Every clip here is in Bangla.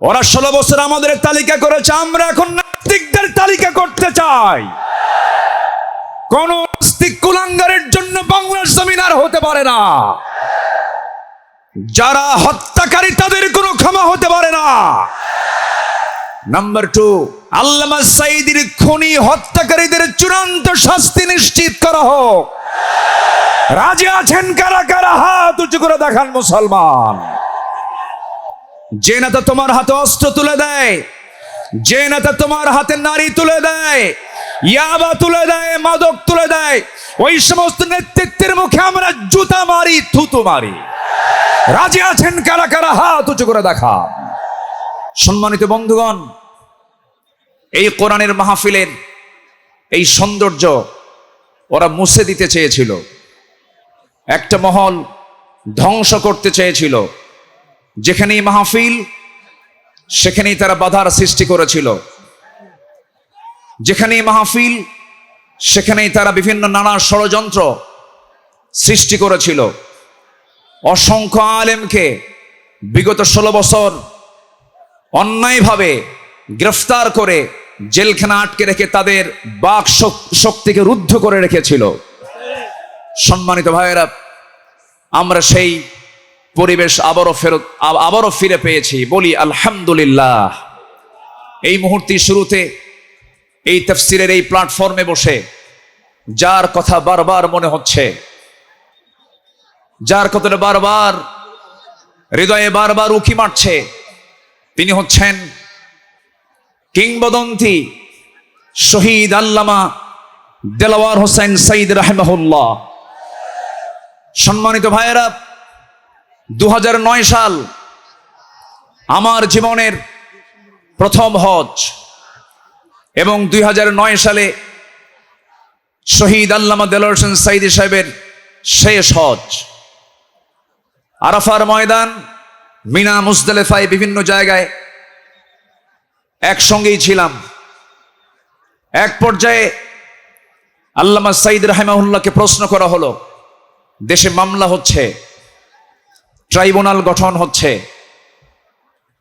ওরা ষোলো বছর আমাদের তালিকা করেছে, আমরা এখন নাস্তিকদের তালিকা করতে চাই। কোন কুলাঙ্গারের জন্য বাংলার জমিন আর হতে পারে না। যারা হত্যাকারী, তাদের কোনো ক্ষমা হতে পারে না। নাম্বার টু, আল্লামা সাইদির খুনি হত্যাকারীদের চূড়ান্ত শাস্তি নিশ্চিত করা হোক। রাজি আছেন কারা কারা? হাত উঁচু করে দেখান মুসলমান। যে নেতা তোমার হাতে অস্ত্র তুলে দেয়, যে নেতা তোমার হাতে নারী তুলে দেয়, ইয়াবা তুলে দেয়, মাদক তুলে দেয়, ওই সমস্ত নেতৃত্বের মুখে আমরা জুতা মারি, থুতু মারি। রাজি আছেন কারা কারা? হাত উঁচু করে দেখা সম্মানিত বন্ধুগণ, এই কোরআনের মাহফিলের এই সৌন্দর্য ওরা মুছে দিতে চেয়েছিল। একটা মহল ধ্বংস করতে চেয়েছিল। যেখানেই মাহফিল, সেখানেই তারা বাধার সৃষ্টি করেছিল। যেখানেই মাহফিল, সেখানেই তারা বিভিন্ন নানা ষড়যন্ত্র সৃষ্টি করেছিল। অসংখ্য আলেমকে বিগত ষোলো বছর অন্যায়ভাবে গ্রেফতার করে জেলখানা আটকে রেখে তাদের বাক শক- শক্তিকে রুদ্ধ করে রেখেছিল। সম্মানিত ভাইয়েরা, আমরা সেই পরিবেশ আবারও ফেরত আবারও ফিরে পেয়েছি। বলি, আলহামদুলিল্লাহ। এই মুহূর্তে শুরুতে, এই তফসিরের এই প্ল্যাটফর্মে বসে, যার কথা বারবার মনে হচ্ছে, যার কথাটা বারবার হৃদয়ে বারবার উকি মারছে, তিনি হচ্ছেন কিংবদন্তি শহীদ আল্লামা দেলাওয়ার হোসেন সাইদ রাহেমাহুল্লাহ। সম্মানিত ভাইয়েরা দুই হাজার নয় সাল আমার জীবনের প্রথম হজ এবং দুই হাজার নয় সালে শহীদ আল্লামা দেলোয়ার হোসেন সাইদি সাহেবের শেষ হজ। আরাফার ময়দান, মিনা মুজদালেফায় বিভিন্ন জায়গায় একসঙ্গেই ছিলাম। এক পর্যায়ে আল্লামা সাইদ রাহেমাহুল্লাহকে প্রশ্ন করা হলো, দেশে মামলা হচ্ছে। ট্রাইব্যুনাল গঠন হচ্ছে।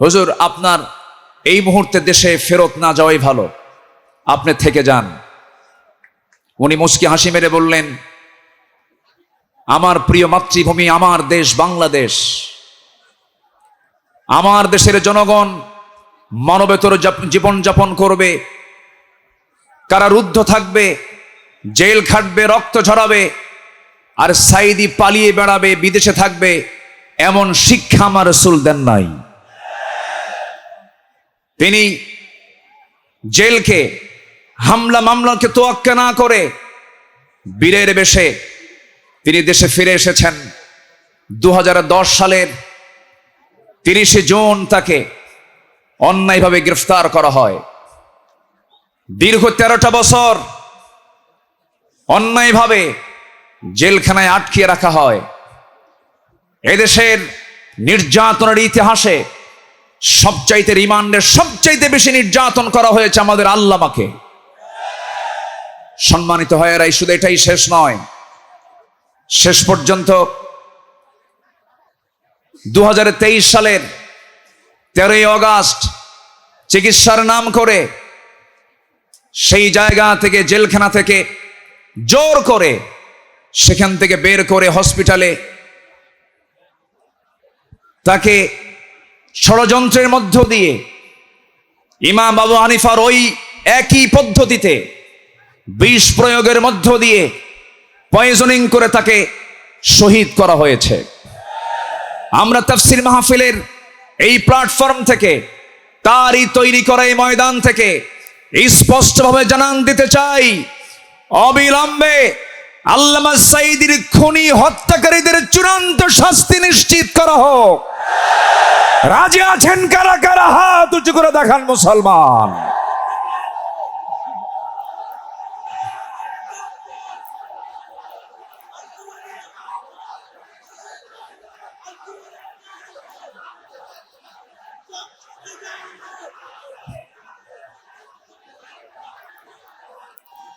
হুজুর, আপনার এই মুহূর্তে দেশে ফেরত না যাওয়াই ভালো। আপনি থেকে যান। উনি মুস্কি হাসি মেরে বললেন, আমার প্রিয় মাতৃভূমি, আমার দেশ বাংলাদেশ। আমার দেশের জনগণ মানবেতর জীবন যাপন করবে। কারারুদ্ধ থাকবে, জেল খাটবে, রক্ত ঝরাবে, আর সাইদি পালিয়ে বেড়াবে, বিদেশে থাকবে এমন শিক্ষা আমার রসুল দেন নাই। তিনি জেলকে, হামলা মামলাকে তোয়াক্কা না করে বীরের বেশে তিনি দেশে ফিরে এসেছেন। দু হাজার দশ সালের তিরিশে জুন তাকে অন্যায়ভাবে গ্রেফতার করা হয়। দীর্ঘ তেরোটা বছর অন্যায়ভাবে জেলখানায় আটকিয়ে রাখা হয়। এদেশের নির্যাতনের ইতিহাসে সবচাইতে রিমান্ডের সবচাইতে বেশি নির্যাতন করা হয়েছে আমাদের আল্লামাকে। সম্মানিত হয় এরাই শুধু এটাই শেষ নয়। শেষ পর্যন্ত দু হাজার তেইশ সালের তেরোই অগাস্ট চিকিৎসার নাম করে সেই জায়গা থেকে, জেলখানা থেকে জোর করে সেখান থেকে বের করে হসপিটালে তাকে ষড়যন্ত্রের মধ্য দিয়ে ইমাম বাবু হানিফার ওই একই পদ্ধতিতে বিষ প্রয়োগের মধ্য দিয়ে পয়জনিং করে তাকে শহীদ করা হয়েছে। আমরা তাফসির মাহফিলের এই প্ল্যাটফর্ম থেকে, তারই তৈরি করা এই ময়দান থেকে স্পষ্টভাবে জানান দিতে চাই, অবিলম্বে আল্লামা সাইদির খুনি হত্যাকারীদের চূড়ান্ত শাস্তি নিশ্চিত করা হোক। রাজি আছেন কারা কারা? হাত উঁচু করে দেখান মুসলমান।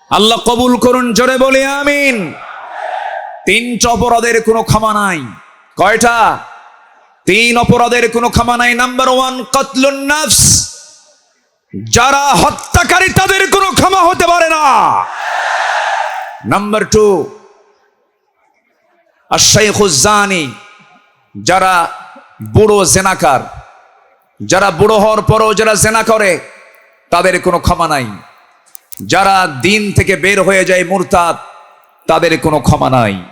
আল্লাহ কবুল করুন, জোরে বলি আমিন। তিন অপরাধের কোনো ক্ষমা নাই। কয়টা? তিন অপরাধের কোনো ক্ষমা নাই। নাম্বার ওয়ান কতলুন নফস। যারা হত্যাকারী, তাদের কোনো ক্ষমা হতে পারে না। নাম্বার টু আশাইখুজানি যারা বুড়ো জেনাকার, যারা বুড়ো হওয়ার পরও যারা জেনা করে, তাদের কোনো ক্ষমা নাই। যারা দিন থেকে বের হয়ে যায় মুরতাদ, তাদের কোনো ক্ষমা নাই।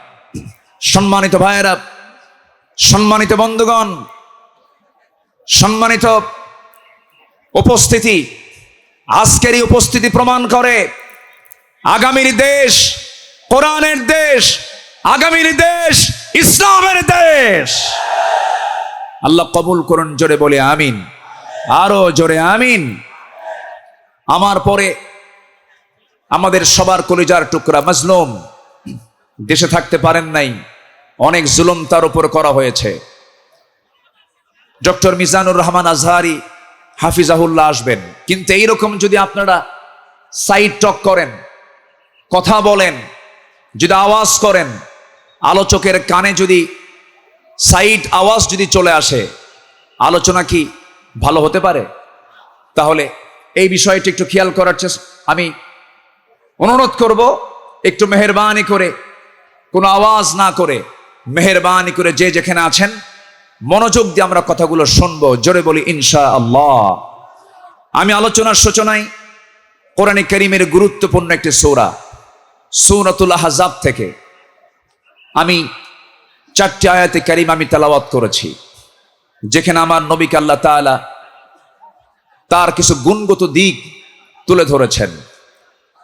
সম্মানিত ভাইয়েরা, সম্মানিত বন্ধুগণ, সম্মানিত উপস্থিতি, আজকের এই উপস্থিতি প্রমাণ করে আগামীর দেশ, কোরআনের দেশ, আগামীর দেশ, ইসলামের দেশ। আল্লাহ কবুল করুন, জোরে বলে আমিন। আরও জোরে আমিন। আমার পরে আমাদের সবার কলিজার টুকরা মজলুম। দেশে থাকতে পারেন নাই। অনেক জুলুম তার উপর করা হয়েছে। ডক্টর মিজানুর রহমান আজহারি হাফিজাহুল্লাহ আসবেন। কিন্তু এইরকম যদি আপনারা সাইড টক করেন, কথা বলেন, যদি আওয়াজ করেন, আলোচকের কানে যদি সাইড আওয়াজ যদি চলে আসে, আলোচনা কি ভালো হতে পারে? তাহলে এই বিষয়টি একটু খেয়াল করার চেষ্টা আমি অনুরোধ করব, একটু মেহরবানি করে, কোনো আওয়াজ না করে, মেহরবানি করে যে যেখানে আছেন, মনোযোগ দিয়ে আমরা কথাগুলো শুনব, জোরে বলি ইনশা আল্লাহ আমি আলোচনার সূচনায় কোরআনে করিমের গুরুত্বপূর্ণ একটি সৌরা, সৌরাতুল হাজাব থেকে আমি চারটি আয়াতে কারিম আমি তেলাওয়াত করেছি, যেখানে আমার নবীকে আল্লাহ তাআলা তার কিছু গুণগত দিক তুলে ধরেছেন।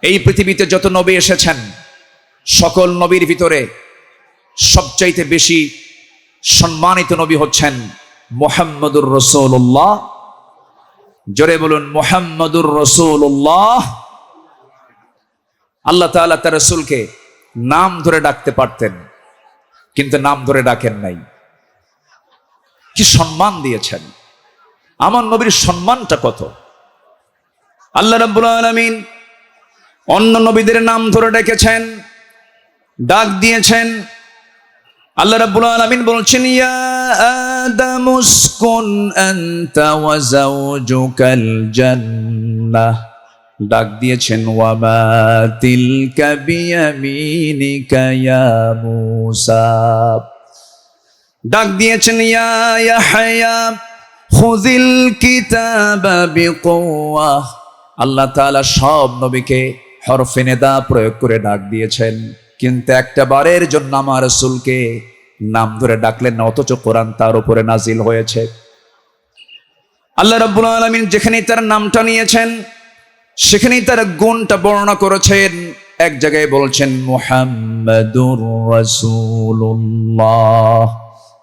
এই পৃথিবীতে যত নবী এসেছেন, সকল নবীর ভিতরে সবচাইতে বেশি সম্মানিত নবী হচ্ছেন মোহাম্মদুর রসুল্লাহ জোরে বলুন, মোহাম্মদুর রসুল্লাহ আল্লাহ তাআলা তার রসুলকে নাম ধরে ডাকতে পারতেন, কিন্তু নাম ধরে ডাকেন নাই। কি সম্মান দিয়েছেন? আমার নবীর সম্মানটা কত? আল্লাহ রাব্বুল আলামিন অন্য নবীদের নাম ধরে ডেকেছেন, ডাক দিয়েছেন। আল্লাহ রাব্বুল আলামিন বলছেন, ইয়া আদামুসকুন আনতা ওয়া যাওজুকাল জান্নাহ ডাক দিয়েছেন ওয়ামা তিলকা বিয়ামিনিকা ইয়া মূসা। ডাক দিয়েছেন, ইয়া ইয়াহয়া খুযিল কিতাবা বিকুওয়াহ আল্লাহ তাআলা সব নবীকে হরফে নেদা প্রয়োগ করে ডাক দিয়েছেন। কিন্তু একটা বারের জন্য আমার রাসূলকে নাম ধরে ডাকলেন, অথচ কোরআন তার উপরে নাজিল হয়েছে। আল্লাহ রাব্বুল আলামিন যেখানেই তার নামটা নিয়েছেন, সেখানেই তার গুণটা বর্ণনা করেছেন। এক জায়গায় বলছেন, মুহাম্মাদুর রাসূলুল্লাহ।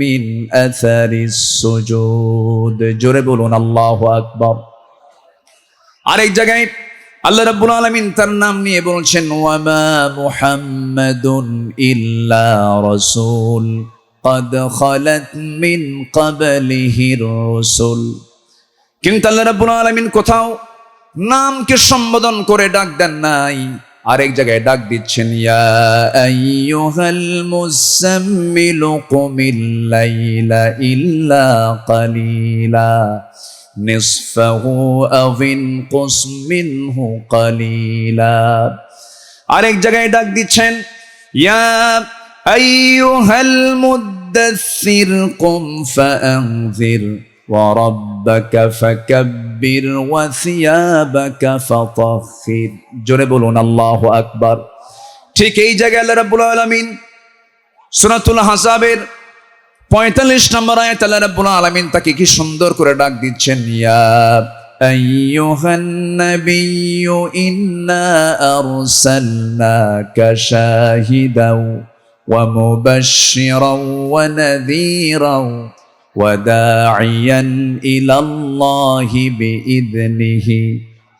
من أثر السجود জোরে বলুন আল্লাহু আকবার আরেক জায়গায় আল্লাহ রাব্বুল আলামিন তার নাম নিয়ে বলছেন ওয়ামা মুহাম্মাদুন ইল্লা রাসূল قد خلت من قبله الرسل কিন্তু আল্লাহ রাব্বুল আলামিন কোথাও নামকে সম্বোধন করে ডাক দেন নাই আরেক জায়গায় ডাক দিচ্ছেন ইয়া আইয়ুহাল মুসাম্মিল কুমিল লাইলা ইল্লা কালিলা নিসফাহু আও ইনকুস মিনহু কালিলা আরেক জায়গায় ডাক দিচ্ছেন ইয়া আইয়ুহাল মুদাসসির কুম ফাআনযির ওয়া রাব্বাকা ফাকাব্বির কাব্বির ওয়াসিয়াবাকা ফাতাহির জোরে বলুন, আল্লাহু আকবার। ঠিক এই জায়গায় আল্লাহ রাব্বুল আলামিন সূরাতুল হাসাবের পঁয়তাল্লিশ নম্বর আয়াত আল্লাহ রাব্বুল আলামিন তাকে কি সুন্দর করে ডাক দিচ্ছেন, ইয়া আইয়ুহান নাবিয়্যু ইন্না আরসালনাকা শাহিদাও ওয়া মুবাশশিরাও ওয়া নাযীরাও। وداعيا إلى الله بإذنه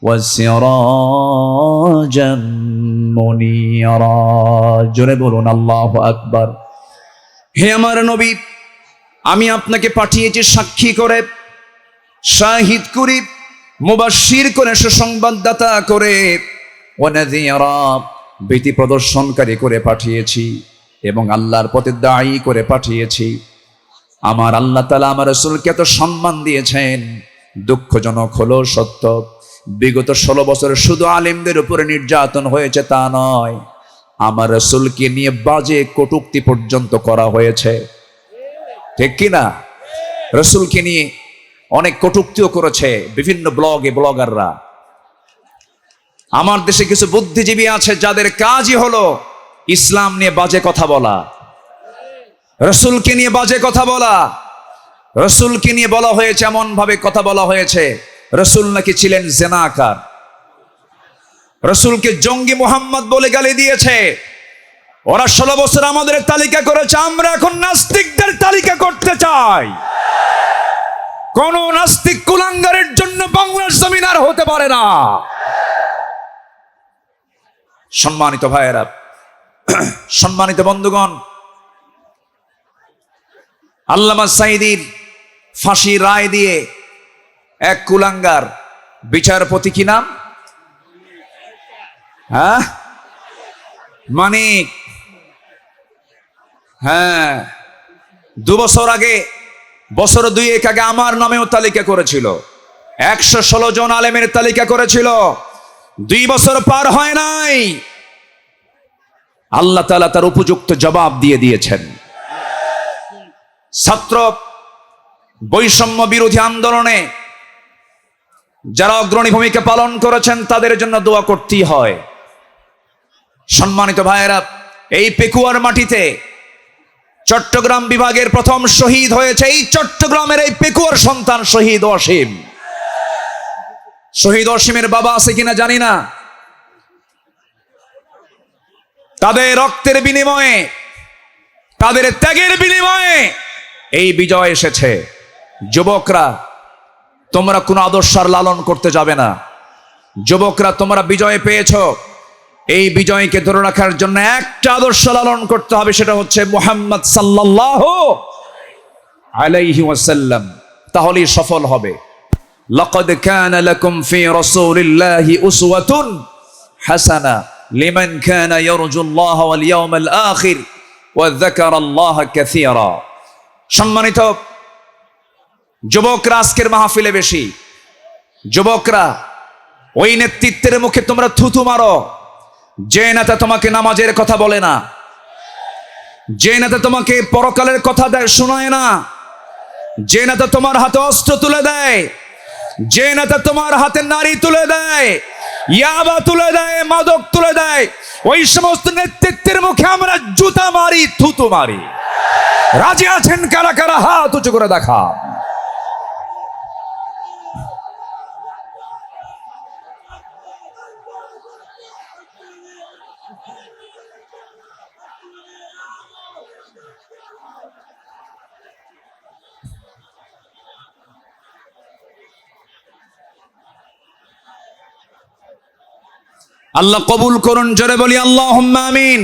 وسراجا منيرا জোরে বলুন আল্লাহু আকবার হে আমার নবী আমি আপনাকে পাঠিয়েছি সাক্ষী করে শাহিদ করি মুবাশির করে সুসংবাদদাতা করে ওয়ানাযীরা ভীতি প্রদর্শনকারী করে পাঠিয়েছি এবং আল্লাহর পথে দায়ী করে পাঠিয়েছি আমার আল্লাহ তালা আমার রসুলকে এত সম্মান দিয়েছেন। দুঃখজনক হলো সত্য। বিগত ষোলো বছর শুধু আলেমদের উপরে নির্যাতন হয়েছে তা নয়, আমার রসুলকে নিয়ে বাজে কটুক্তি পর্যন্ত করা হয়েছে। ঠিক কিনা রসুলকে নিয়ে অনেক কটুক্তিও করেছে বিভিন্ন ব্লগে ব্লগাররা। আমার দেশে কিছু বুদ্ধিজীবী আছে যাদের কাজই হলো ইসলাম নিয়ে বাজে কথা বলা। রসুলকে নিয়ে বাজে কথা বলা। রসুলকে নিয়ে বলা হয়েছে এমন ভাবে কথা বলা হয়েছে, রসুল নাকি ছিলেন জেনাকার। রসুলকে জঙ্গি মোহাম্মদ বলে গালি দিয়েছে। ওরা ষোলো বছর আমাদের তালিকা করেছে, আমরা এখন নাস্তিকদের তালিকা করতে চাই। কোন নাস্তিক কুলাঙ্গারের জন্য বাংলার জমিন আর হতে পারে না। সম্মানিত ভাইয়েরা, সম্মানিত বন্ধুগণ আল্লামা সাইদির ফাঁসি রায় দিয়ে এক কুলাঙ্গার। বিচারপতি কি নাম? হ্যাঁ? মানিক। হ্যাঁ। দু বছর আগে, বছর দুই এক আগে আমার নামেও তালিকা করেছিল। একশো ষোলো জন আলেমের তালিকা করেছিল। দুই বছর পার হয় নাই। আল্লাহ তালা তার উপযুক্ত জবাব দিয়ে দিয়েছেন। ছাত্র বৈষম্য বিরোধী আন্দোলনে যারা অগ্রণী ভূমিকা পালন করেছেন, তাদের জন্য দোয়া করতেই হয়। সম্মানিত ভাইয়েরা, এই পেকুয়ার মাটিতে চট্টগ্রাম বিভাগের প্রথম শহীদ হয়েছে এই চট্টগ্রামের এই পেকুয়ার সন্তান শহীদ অসীম। শহীদ অসীমের বাবা আছে কিনা জানি না। তাদের রক্তের বিনিময়ে, তাদের ত্যাগের বিনিময়ে এই বিজয় এসেছে যুবকরা তোমরা কোনো আদর্শ আর লালন করতে যাবে না যুবকরা তোমরা বিজয় পেয়েছ এই বিজয়কে ধরে রাখার জন্য একটা আদর্শ লালন করতে হবে সেটা হচ্ছে মোহাম্মদ সাল্লাহ আলাইহি ওয়াসাল্লাম তাহলেই সফল হবে لقد كان لكم في رسول الله أسوة حسنة لمن كان يرجو الله واليوم الآخر وذكر الله كثيرا সম্মানিত যুবকরা আজকের মাহফিলে বেশি। যুবকরা, ওই নেতৃত্বের মুখে তোমরা থুতু মারো। যে নেতা তোমাকে নামাজের কথা বলে না, যে নেতা তোমাকে পরকালের কথা দেয়, শোনায় না, যে নেতা তোমার হাতে অস্ত্র তুলে দেয়, যে নেতা তোমার হাতে নারী তুলে দেয়, ইয়াবা তুলে দেয়, মাদক তুলে দেয়, ওই সমস্ত নেতৃত্বের মুখে আমরা জুতা মারি, থুতু মারি। রাজি আছেন কারা কারা? হাত উঁচু করে দেখা। আল্লাহ কবুল করুন, জোরে বলি আল্লাহ আমিন।